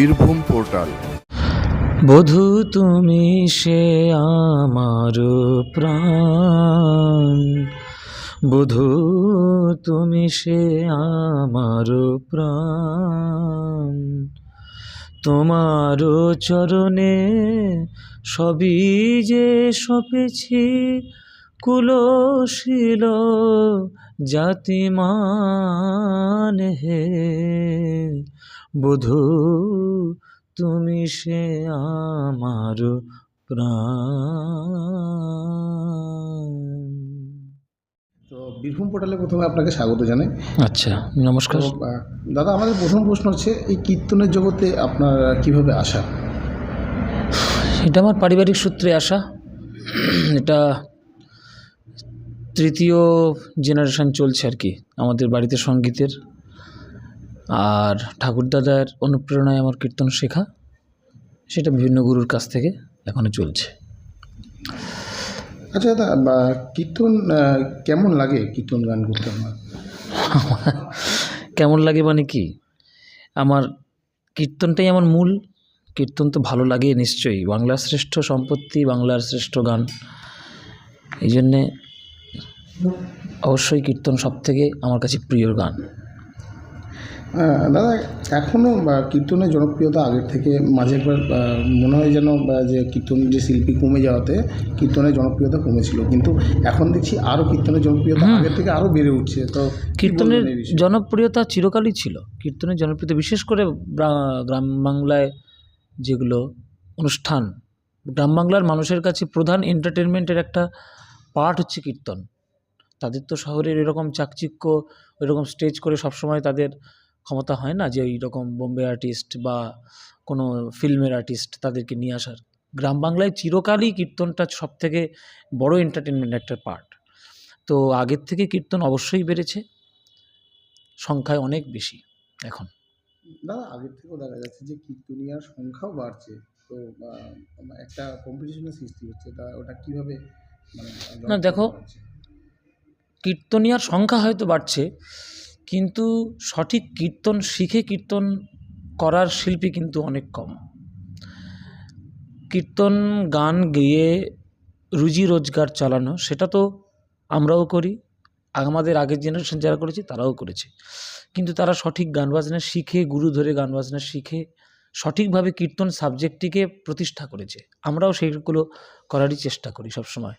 Birbhum portal. বধু, তুমি সে আমার প্রাণ। বধু, তুমি সে আমার প্রাণ। তোমার চরণে সবই যে সপেছি, কুলশীল জাতিমান হে। বধু তুমি সে আমার প্রাণ। তো বীরভূম পোর্টালে প্রথমে আপনাকে স্বাগত জানাই। আচ্ছা নমস্কার। দাদা আমাদের প্রথম প্রশ্ন হচ্ছে এই কীর্তনের জগতে আপনার কীভাবে আসা? এটা আমার পারিবারিক সূত্রে আসা। এটা তৃতীয় জেনারেশন চলছে আর কি আমাদের বাড়িতে সঙ্গীতের। আর ঠাকুরদাদার অনুপ্রেরণায় আমার কীর্তন শেখা সেটা বিভিন্ন গুরুর কাছ থেকে এখনও চলছে। আচ্ছা দাদা বা কীর্তন কেমন লাগে কীর্তন গান করতে আমার? কেমন লাগে মানে কি? আমার কীর্তনটাই আমার মূল কীর্তন তো ভালো লাগে নিশ্চয়ই। বাংলার শ্রেষ্ঠ সম্পত্তি বাংলার শ্রেষ্ঠ গান। এই জন্যে অবশ্যই কীর্তন সব থেকে আমার কাছে প্রিয় গান। দাদা এখনও কীর্তনের জনপ্রিয়তা আগের থেকে মাঝে একবার মনে হয় যেন যে কীর্তন যে শিল্পী কমে যাওয়াতে কীর্তনের জনপ্রিয়তা কমেছিল। কিন্তু এখন দেখছি আরও কীর্তনের জনপ্রিয়তা আগের থেকে আরও বেড়ে উঠছে। তো কীর্তনের? জনপ্রিয়তা চিরকালই ছিল। কীর্তনের জনপ্রিয়তা বিশেষ করে গ্রাম বাংলায় যেগুলো অনুষ্ঠান গ্রাম বাংলার মানুষের কাছে প্রধান এন্টারটেনমেন্টের একটা পার্ট হচ্ছে কীর্তন। তাদের তো শহরের এরকম চাকচিক্য এরকম স্টেজ করে সবসময় তাদের ক্ষমতা হয় না যে রকম বোম্বে আর্টিস্ট বা কোনো ফিল্মের আর্টিস্ট তাদেরকে নিয়ে আসার। গ্রাম বাংলায় চিরকালই কীর্তনটা সব থেকে বড় এন্টারটেনমেন্ট একটা পার্ট তো আগের থেকে কীর্তন অবশ্যই বেড়েছে সংখ্যায় অনেক বেশি এখন। দাদা আগের থেকেও দেখা যাচ্ছে যে কীর্তনিয়ার সংখ্যাও বাড়ছে। তো একটা কম্পিটিশনের সৃষ্টি হচ্ছে তা ওটা কীভাবে মানে না, দেখো, কীর্তনিয়ার সংখ্যা হয়তো বাড়ছে কিন্তু সঠিক কীর্তন, শিখে কীর্তন করার শিল্পী কিন্তু অনেক কম। কীর্তন, গান গেয়ে রুজি রোজগার চালানো, সেটা তো আমরাও করি। আমাদের আগের জেনারেশন যারা করেছে, তারাও করেছে। কিন্তু তারা সঠিক গান বাজনা শিখে, গুরু ধরে গান বাজনা শিখে, সঠিকভাবে কীর্তন সাবজেক্টটিকে প্রতিষ্ঠা করেছে। আমরাও সেইগুলো করারই চেষ্টা করি সবসময়।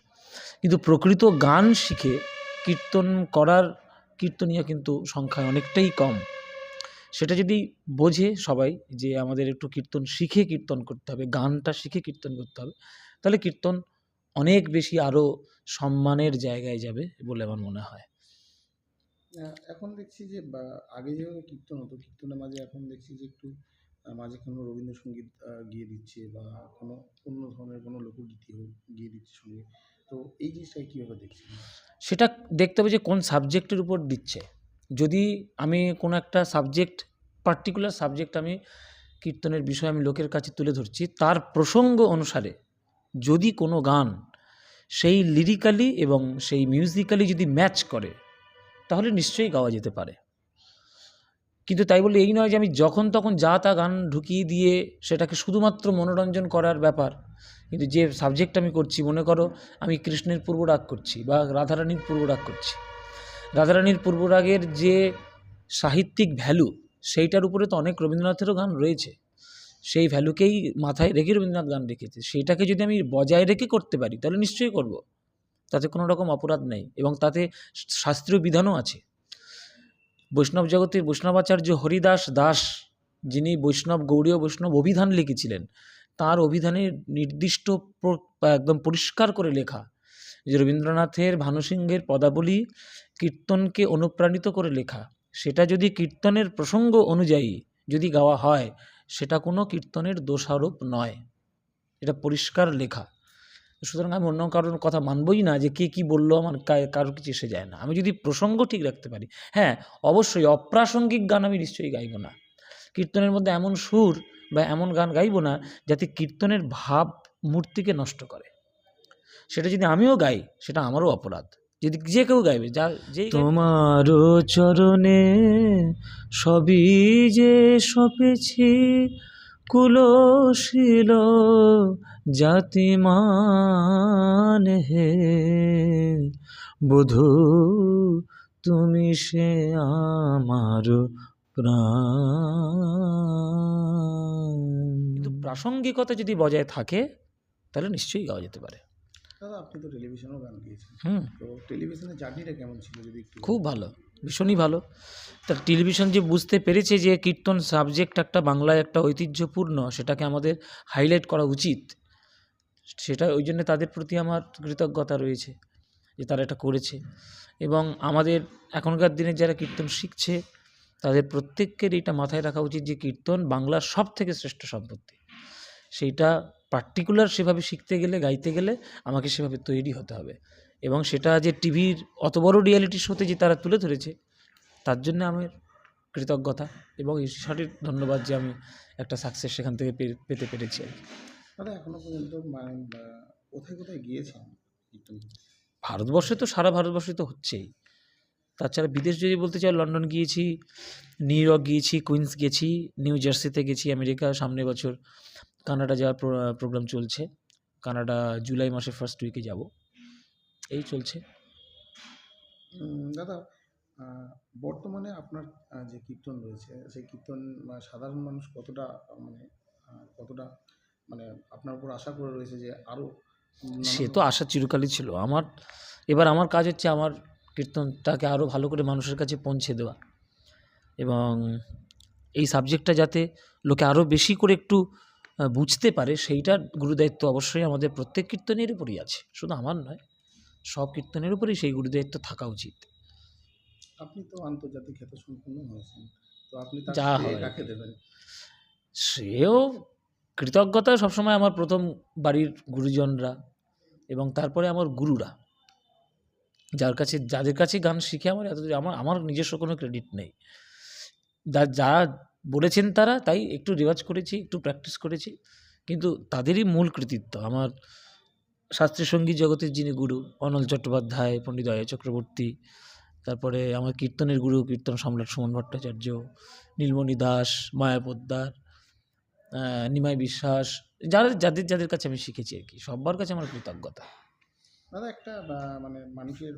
কিন্তু প্রকৃত গান শিখে, কীর্তন করার কীর্তনীয় কিন্তু সংখ্যায় অনেকটাই কম। সেটা যদি বোঝে সবাই যে আমাদের একটু কীর্তন শিখে কীর্তন করতে হবে, গানটা শিখে কীর্তন করতে হবে, তাহলে কীর্তন অনেক বেশি আরও সম্মানের জায়গায় যাবে বলে আমার মনে হয়। এখন দেখছি যে আগে যেভাবে কীর্তন হতো, কীর্তনের মাঝে এখন দেখছি যে একটু মাঝে কোনো রবীন্দ্রসঙ্গীত গিয়ে দিচ্ছে বা কোনো অন্য ধরনের কোনো লোকগীতি গিয়ে দিচ্ছে সঙ্গে। তো এই জিনিসটাকে কীভাবে দেখছি সেটা দেখতে হবে যে কোন সাবজেক্টের উপর দিচ্ছে। যদি আমি কোনো একটা সাবজেক্ট, পার্টিকুলার সাবজেক্ট আমি কীর্তনের বিষয় আমি লোকের কাছে তুলে ধরছি, তার প্রসঙ্গ অনুসারে যদি কোনো গান সেই লিরিক্যালি এবং সেই মিউজিক্যালি যদি ম্যাচ করে, তাহলে নিশ্চয়ই গাওয়া যেতে পারে। কিন্তু তাই বলে এই নয় যে আমি যখন তখন যা তা গান ঢুকিয়ে দিয়ে সেটাকে শুধুমাত্র মনোরঞ্জন করার ব্যাপার। কিন্তু যে সাবজেক্ট আমি করছি, মনে করো আমি কৃষ্ণের পূর্বরাগ করছি বা রাধারানীর পূর্বরাগ করছি। রাধারানীর পূর্বরাগের যে সাহিত্যিক ভ্যালু সেইটার উপরে তো অনেক রবীন্দ্রনাথেরও গান রয়েছে। সেই ভ্যালুকেই মাথায় রেখে রবীন্দ্রনাথ গান রেখেছে। সেইটাকে যদি আমি বজায় রেখে করতে পারি, তাহলে নিশ্চয়ই করব। তাতে কোনো রকম অপরাধ নেই এবং তাতে শাস্ত্রীয় বিধানও আছে। বৈষ্ণব জগতের বৈষ্ণবাচার্য হরিদাস দাস, যিনি বৈষ্ণব গৌড়ীয় বৈষ্ণব অভিধান লিখেছিলেন, তার অভিধানে নির্দিষ্ট একদম পরিষ্কার করে লেখা, যে রবীন্দ্রনাথের ভানুসিংহের পদাবলী কীর্তনকে অনুপ্রাণিত করে লেখা। সেটা যদি কীর্তনের প্রসঙ্গ অনুযায়ী যদি গাওয়া হয়, সেটা কোনো কীর্তনের দোষারোপ নয়। এটা পরিষ্কার লেখা। সুতরাং আমি অন্য কারোর কথা মানবই না যে কে কী বলল, আমার কারোর কিছু এসে যায় না। আমি যদি প্রসঙ্গ ঠিক রাখতে পারি হ্যাঁ অবশ্যই অপ্রাসঙ্গিক গান আমি নিশ্চয়ই গাইব না। কীর্তনের মধ্যে এমন সুর বা এমন গান গাইব না যাতে কীর্তনের ভাব মূর্তিকে নষ্ট করে। সেটা যদি আমিও গাই, সেটা আমারও অপরাধ। যদি যে কেউ গাইবে, যা যে তোমার চরণে সবই যে সপেছি কুলশীল জাতিমান হে। বধূ তুমি সে আমার প্রাণ। কিন্তু প্রাসঙ্গিকতা যদি বজায় থাকে তাহলে নিশ্চয়ই গাওয়া যেতে পারে। দাদা আপনি তো টেলিভিশনেও গান গিয়েছেন। হুম। তো টেলিভিশনের জার্নিটা কেমন ছিল যদি খুব ভালো। ভীষণই ভালো। তার টেলিভিশন যে বুঝতে পেরেছে যে কীর্তন সাবজেক্ট একটা বাংলায় একটা ঐতিহ্যপূর্ণ, সেটাকে আমাদের হাইলাইট করা উচিত, সেটা ওই জন্য তাদের প্রতি আমার কৃতজ্ঞতা রয়েছে যে তারা এটা করেছে। এবং আমাদের এখনকার দিনে যারা কীর্তন শিখছে, তাদের প্রত্যেকের এটা মাথায় রাখা উচিত যে কীর্তন বাংলার সব থেকে শ্রেষ্ঠ সম্পত্তি। সেইটা পার্টিকুলার সেভাবে শিখতে গেলে, গাইতে গেলে আমাকে সেভাবে তৈরি হতে হবে। এবং সেটা যে টিভির অত বড় রিয়ালিটি শোতে যে তারা তুলে ধরেছে তার জন্য আমার কৃতজ্ঞতা এবং ঈশ্বরের ধন্যবাদ যে আমি একটা সাকসেস সেখান থেকে পেতে পেরেছি আর কি। দাদা এখনও পর্যন্ত মানে কোথায় কোথায় গিয়েছেন? ভারতবর্ষে তো সারা ভারতবর্ষে তো হচ্ছেই। তাছাড়া বিদেশ যদি বলতে চাই লন্ডন গিয়েছি নিউ ইয়র্ক গিয়েছি কুইন্স গেছি নিউ জার্সিতে গেছি আমেরিকা সামনে বছর কানাডা যাওয়ার প্রোগ্রাম চলছে। কানাডা জুলাই মাসে ফার্স্ট উইকে যাব। এই চলছে। দাদা বর্তমানে আপনার যে কীর্তন রয়েছে সেই কীর্তন সাধারণ মানুষ কতটা মানে কতটা মানে আপনার উপর আশা করে রয়েছে যে আরও সে তো আশা চিরকালই ছিল। আমার এবার আমার কাজ হচ্ছে আমার কীর্তনটাকে আরও ভালো করে মানুষের কাছে পৌঁছে দেওয়া। এবং এই সাবজেক্টটা যাতে লোকে আরও বেশি করে একটু বুঝতে পারে সেইটার গুরুদায়িত্ব অবশ্যই আমাদের প্রত্যেক কীর্তনের উপরই আছে। শুধু আমার নয় সব কীর্তনের উপরেই সেই গুরুদায়িত্ব থাকা উচিত। আপনি তো আন্তর্জাতিক খ্যাত সম্পন্ন হয়েছেন। তো আপনি যা কাকে দেবেন? সেও কৃতজ্ঞতা সবসময় আমার প্রথম বাড়ির গুরুজনরা এবং তারপরে আমার গুরুরা। যার কাছে যাদের কাছে গান শিখে আমার এত আমার আমার নিজস্ব কোনো ক্রেডিট নেই। যা যা বলেছেন তারা তাই একটু রেওয়াজ করেছি একটু প্র্যাকটিস করেছি। কিন্তু তাদেরই মূল কৃতিত্ব। আমার শাস্ত্রীয় সংগীত জগতের যিনি গুরু অনল চট্টোপাধ্যায় পণ্ডিত অয় চক্রবর্তী তারপরে আমার কীর্তনের গুরু কীর্তন সম্রাট সুমন ভট্টাচার্য নীলমণি দাস মায়া পোদ্দার নিমাই বিশ্বাস যারা যাদের যাদের কাছে আমি শিখেছি আর কি সবার কাছে আমার কৃতজ্ঞতা দাদা একটা মানে মানুষের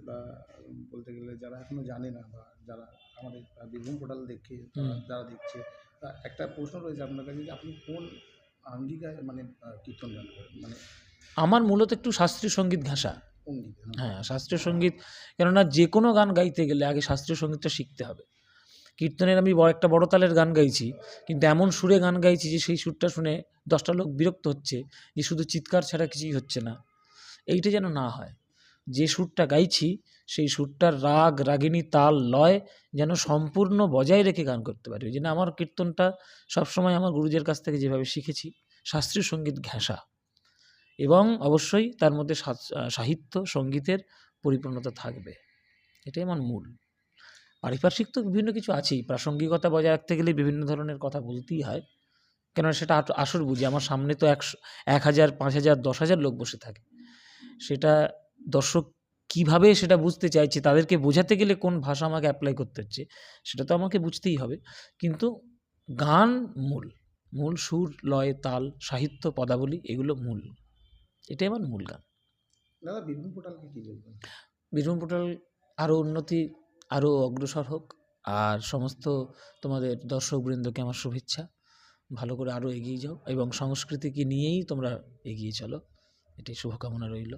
বলতে গেলে যারা এখনও জানে না বা যারা আমাদের বীরভূম পোর্টাল দেখে। যারা দেখছে একটা প্রশ্ন রয়েছে আপনার কাছে যে আপনি কোন আঙ্গিকায় মানে কীর্তন গান করেন মানে আমার মূলত একটু শাস্ত্রীয় সংগীত ঘাসা। হ্যাঁ। শাস্ত্রীয় সংগীত কেননা যে কোনো গান গাইতে গেলে আগে শাস্ত্রীয় সঙ্গীতটা শিখতে হবে। কীর্তনের আমি বড় একটা বড় তালের গান গাইছি কিন্তু এমন সুরে গান গাইছি যে সেই সুরটা শুনে দশটা লোক বিরক্ত হচ্ছে যে শুধু চিৎকার ছাড়া কিছুই হচ্ছে না। এইটা যেন না হয়। যে সুরটা গাইছি সেই সুরটার রাগ রাগিনী তাল লয় যেন সম্পূর্ণ বজায় রেখে গান করতে পারি। ওই জন্য আমার কীর্তনটা সবসময় আমার গুরুজের কাছ থেকে যেভাবে শিখেছি শাস্ত্রীয় সংগীত ঘেঁষা এবং অবশ্যই তার মধ্যে সাহিত্য, সঙ্গীতের পরিপূর্ণতা থাকবে। এটাই আমার মূল। পারিপার্শ্বিক তো বিভিন্ন কিছু আছেই। প্রাসঙ্গিকতা বজায় রাখতে গেলে বিভিন্ন ধরনের কথা বলতেই হয়। কেননা সেটা আসর বুঝি। আমার সামনে তো একশো, এক হাজার, পাঁচ হাজার, দশ হাজার লোক বসে থাকে। সেটা দর্শক কীভাবে সেটা বুঝতে চাইছে, তাদেরকে বোঝাতে গেলে কোন ভাষা আমাকে অ্যাপ্লাই করতে হচ্ছে, সেটা তো আমাকে বুঝতেই হবে। কিন্তু গান মূল। মূল সুর, লয়, তাল, সাহিত্য, পদাবলী, এগুলো মূল। এটাই আমার মূল গান। দাদা বীরভূম পোর্টালকে কী বলবেন? বীরভূম পোর্টাল আরও উন্নতি আরও অগ্রসর হোক আর সমস্ত তোমাদের দর্শকবৃন্দকে আমার শুভেচ্ছা। ভালো করে আরও এগিয়ে যাও এবং সংস্কৃতিকে নিয়েই তোমরা এগিয়ে চলো। এটাই শুভকামনা রইল।